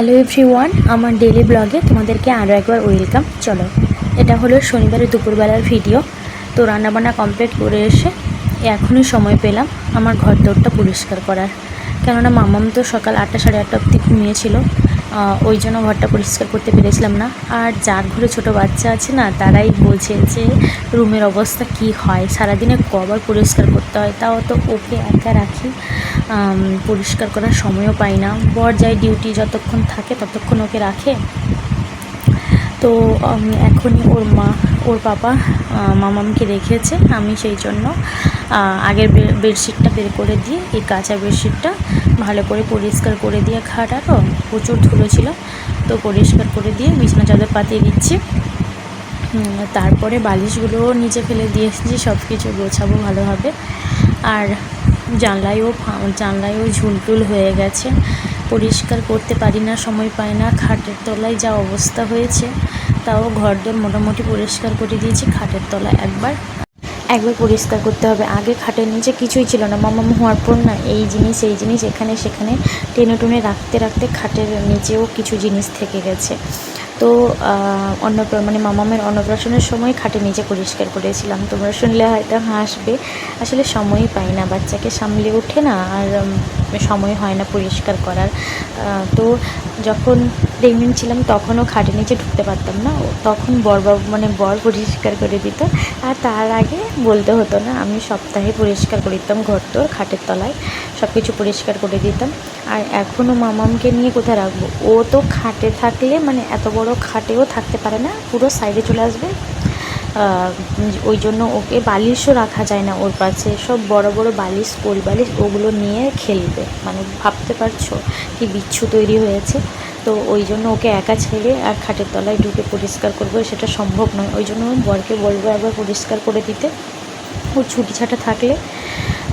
Hello everyone আমার daily ব্লগে তোমাদেরকে আরও একবার ওয়েলকাম চলো, এটা হলো শনিবারের দুপুরবেলার ভিডিও তো রান্নাবান্না কমপ্লিট করে এসে এখনই সময় পেলাম আমার ঘর দৌড়টা পরিষ্কার করার। কেননা মামাম তো সকাল আটটা সাড়ে আটটা অব্দি ঘুমিয়েছিল। ওই জন্য ঘরটা পরিষ্কার করতে পেরেছিলাম না। আর যার ঘরে ছোট বাচ্চা আছে না, তারাই বলছে যে রুমের অবস্থা কি হয়? সারাদিনে কবার পরিষ্কার করতে হয়, তাও তো ওকে একা রাখি। পরিষ্কার করার সময়ও পাই না। বর যায় ডিউটি যতক্ষণ থাকে ততক্ষণ ওকে রাখে। তো এখনই ওর মা, ওর পাপা মামামকে রেখেছে, আমি সেই জন্য আগের বেডশিটটা বের করে দিয়ে, এই কাঁচা বেডশিটটা ভালো করে পরিষ্কার করে দিয়ে খাটারও প্রচুর ধুলো ছিল, তো পরিষ্কার করে দিয়ে বিছানা চাদর পাতিয়ে দিচ্ছি। তারপরে বালিশগুলোও নিচে ফেলে দিয়ে এসেছি সব কিছু গোছাবো ভালোভাবে। আর জানলায়ও জানলায়ও ঝুলটুল হয়ে গেছে, পরিষ্কার করতে পারি না, সময় পাই না, খাটের তলায় যা অবস্থা হয়েছে, তাও ঘরদোর মোটামুটি পরিষ্কার করে দিয়েছি, খাটের তলায় একবার একবার পরিষ্কার করতে হবে। আগে খাটের নিচে কিছুই ছিল না। মামাম হওয়ার পর না, এই জিনিস এই জিনিস, এখানে, সেখানে টেনে টুনে রাখতে রাখতে খাটের নিচেও কিছু জিনিস থেকে গেছে। তো অন্য মানে মামামের অন্নপ্রাশনের সময় খাটে নিচে পরিষ্কার করেছিলাম। তোমরা শুনলে হয়তো হাসবে। আসলে সময়ই পাই না বাচ্চাকে সামলে ওঠে না। আর সময় হয় না পরিষ্কার করার। তো যখন প্রেগনেন্ট ছিলাম তখনও খাটের নিচে ঢুকতে পারতাম না। তখন বর মানে বর পরিষ্কার করে দিত। আর তার আগে বলতে হতো না, আমি সপ্তাহে পরিষ্কার করে দিতাম ঘর তোর, খাটের তলায় সব কিছু পরিষ্কার করে দিতাম। আর এখনও মামামকে নিয়ে কোথায় রাখব? ও তো খাটে থাকলে মানে এত বড় খাটেও থাকতে পারে না, পুরো সাইডে চলে আসবে। ওই জন্য ওকে বালিশও রাখা যায় না ওর পাশে সব বড় বড় বালিশ, কোল বালিশ, ওগুলো নিয়ে খেলবে। মানে ভাবতে পারছ কি বিচ্ছু তৈরি হয়েছে? তো ওই জন্য ওকে একা ছেড়ে আর খাটের তলায় ঢুকে পরিষ্কার করব, সেটা সম্ভব নয়। ওই জন্য বরকে বলব একবার পরিষ্কার করে দিতে। ওর ছুটি ছাটা থাকলে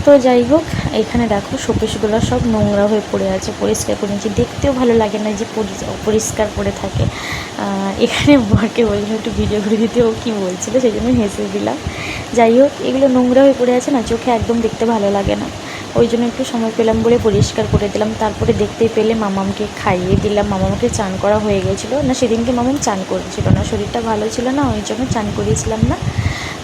তো যাই হোক, এখানে দেখো শোকেশগুলো সব নোংরা হয়ে পড়ে আছে, পরিষ্কার করে নিচ্ছি দেখতেও ভালো লাগে না যে পরি- অপরিষ্কার পড়ে থাকে। এখানে বরকে বলছিলাম একটু ভিডিও করে দিতে। ও কী বলছিল, সেই জন্য হেসে দিলাম। যাই হোক, এগুলো নোংরা হয়ে পড়ে আছে না, চোখে একদম দেখতে ভালো লাগে না। ওই জন্য একটু সময় পেলাম বলে পরিষ্কার করে দিলাম। তারপরে দেখতেই পেলে মামামকে খাইয়ে দিলাম। মামামকে চান করা হয়ে গেছিল। না, সেদিনকে মামাম চান করেছিল না, শরীরটা ভালো ছিল না, ওই জন্য চান করিয়েছিলাম না।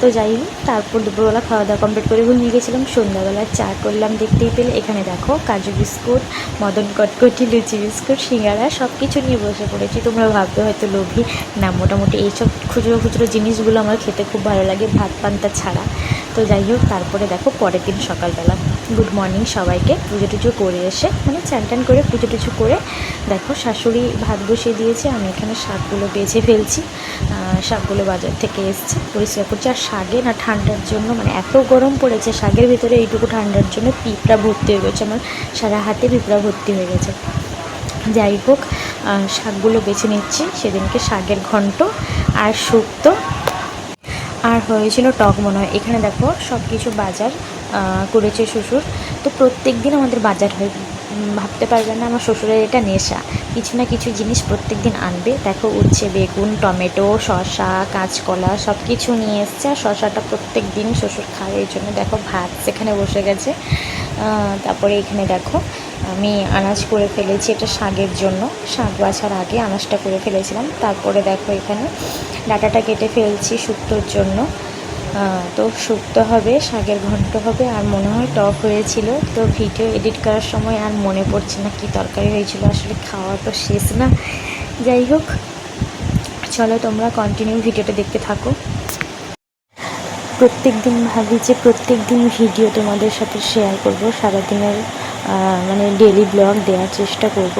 তো যাই হোক তারপর দুপুরবেলা খাওয়া দাওয়া কমপ্লিট করে ঘুমিয়ে গেছিলাম। সন্ধ্যাবেলা চা করলাম দেখতেই পেলে। এখানে দেখো, কাজু বিস্কুট, মদন কটকটি, লুচি বিস্কুট, সিঙ্গারা সব কিছু নিয়ে বসে পড়েছি। তোমরা ভাববে হয়তো লোভী। না, মোটামুটি এইসব খুচরো খুচরো জিনিসগুলো আমার খেতে খুব ভালো লাগে, ভাত পান্তা ছাড়া। তো যাই হোক, তারপরে দেখো পরের দিন সকালবেলা। গুড মর্নিং সবাইকে। পুজো টুজো করে এসে মানে চান টান করে পুজো টুজো করে, দেখো শাশুড়ি ভাত বসিয়ে দিয়েছে, আমি এখানে শাকগুলো বেছে ফেলছি। শাকগুলো বাজার থেকে এসছে, পরিষ্কার করছি। আর শাকে না ঠান্ডার জন্য মানে এত গরম পড়েছে শাকের ভিতরে এইটুকু ঠান্ডার জন্য পিঁপড়া ভর্তি হয়ে গেছে, আমার সারা হাতে পিঁপড়া ভর্তি হয়ে গেছে। যাই হোক শাকগুলো বেছে নিচ্ছি, সেদিনকে শাকের ঘন্ট আর শুক্তো। আর হয়েছিল টক মনে হয় এখানে দেখো সব কিছু বাজার করেছে শ্বশুর। তো প্রত্যেক দিন আমাদের বাজার হয়। ভাবতে পারবে না, আমার শ্বশুরের এটা নেশা। কিছু না কিছু জিনিস প্রত্যেক দিন আনবে। দেখো উচ্ছে, বেগুন, টমেটো, শসা, কাঁচকলা সব কিছু নিয়ে এসছে। আর শসাটা প্রত্যেক দিন শ্বশুর খায়, এই জন্য দেখো ভাত সেখানে বসে গেছে। তারপরে এখানে দেখো, আমি আনাজ করে ফেলেছি এটা শাকের জন্য। শাক বাছার আগে আনাজটা করে ফেলেছিলাম। তারপরে দেখো এখানে ডাটাটা কেটে ফেলছি শুক্তোর জন্য। তো শুক্তো হবে, শাকের ঘন্ট হবে, আর মনে হয় টক হয়েছিল। তো ভিডিও এডিট করার সময় আর মনে পড়ছে না কি তরকারি হয়েছিল, আসলে খাওয়া তো শেষ না। যাই হোক, চলো তোমরা কন্টিনিউ ভিডিওটা দেখতে থাকো। প্রত্যেক দিন ভাবি যে প্রত্যেক দিন ভিডিও তোমাদের সাথে শেয়ার করব, সারাদিনের মানে ডেলি ব্লগ দেওয়ার চেষ্টা করব,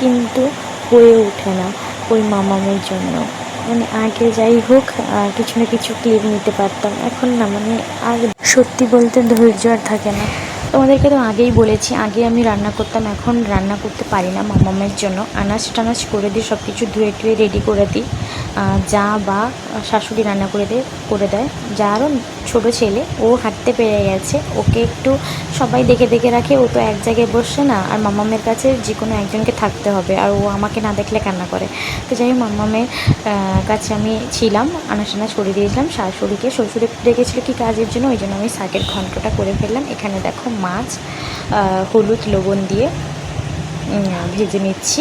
কিন্তু হয়ে ওঠে না ওই মামামের জন্য। মানে আগে যাই হোক কিছু না কিছু ক্লিপ নিতে পারতাম। এখন না মানে আর সত্যি বলতে ধৈর্য আর থাকে না। তোমাদেরকে তো আগেই বলেছি, আগে আমি রান্না করতাম, এখন রান্না করতে পারি না মামামের জন্য। আনাজ টানাজ করে দিই সব কিছু ধুয়ে টুয়ে রেডি করে দিই। যা বা শাশুড়ি রান্না করে দেয় করে দেয়। যারও ছোট ছেলে, ও হাঁটতে পেরে গেছে। ওকে একটু সবাই দেখে দেখে রাখে, ও তো এক জায়গায় বসছে না। আর মামামের কাছে যে কোনো একজনকে থাকতে হবে, আর ও আমাকে না দেখলে কান্না করে। তো যাই মামামের কাছে আমি ছিলাম টানাজ করে দিয়েছিলাম। শাশুড়িকে শ্বশুরে ডেকেছিল কি কাজের জন্য, ওই জন্য আমি শাকের ঘন্টটা করে ফেললাম। এখানে দেখো মাছ হলুদ লবণ দিয়ে ভেজে নিচ্ছি।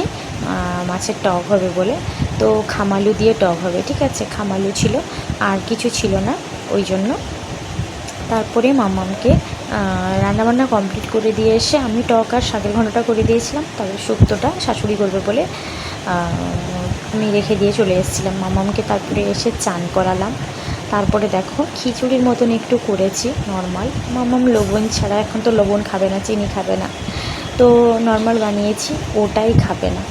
মাছের টক হবে বলে। তো খামালু দিয়ে টক হবে, ঠিক আছে? খামালু ছিল, আর কিছু ছিল না ওই জন্য। তারপরে মামামকে রান্নাবান্না কমপ্লিট করে দিয়ে এসে আমি টক আর শাকের ঘন্টটা করে দিয়েছিলাম তবে শুক্তোটা শাশুড়ি করবে বলে আমি রেখে দিয়ে চলে এসেছিলাম। মামামকে তারপরে এসে চান করালাম। তারপরে দেখো, খিচুড়ির মতন একটু করেছি নর্মাল মামাম লবণ ছাড়া এখন তো লবণ খাবে না, চিনি খাবে না। তো নর্মাল বানিয়েছি, ওটাই খাবে না।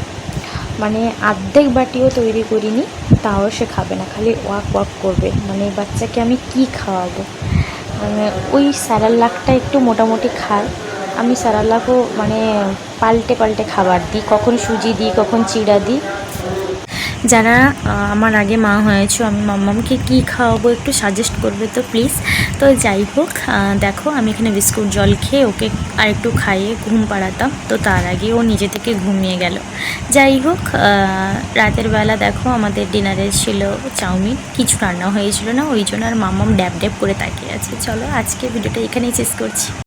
মানে আর্ধেক বাটিও তৈরি করিনি, তাও সে খাবে না, খালি ওয়াক ওয়াক করবে। মানে বাচ্চাকে আমি কি খাওয়াবো? মানে ওই স্যারাল্লাকটা একটু মোটামুটি খায়। আমি স্যারাল্লাকও মানে পাল্টে পাল্টে খাবার দিই, কখন সুজি দিই, কখন চিড়া দিই। যারা আমার আগে মা হয়েছো, আমি মাম্মামকে কী খাওয়াবো একটু সাজেস্ট করবে তো প্লিজ তো যাই হোক দেখো, আমি এখানে বিস্কুট জল খেয়ে ওকে আর একটু খাইয়ে ঘুম পাড়াতাম। তো তার আগে ও নিজে থেকে ঘুমিয়ে গেল। যাই হোক রাতের বেলা দেখো, আমাদের ডিনারে ছিল চাউমিন। কিছু রান্না হয়েছিল না, ওই জন্য আর মাম্মাম ড্যাব ড্যাব করে তাকিয়ে আছে। চলো আজকে ভিডিওটা এখানেই শেষ করছি।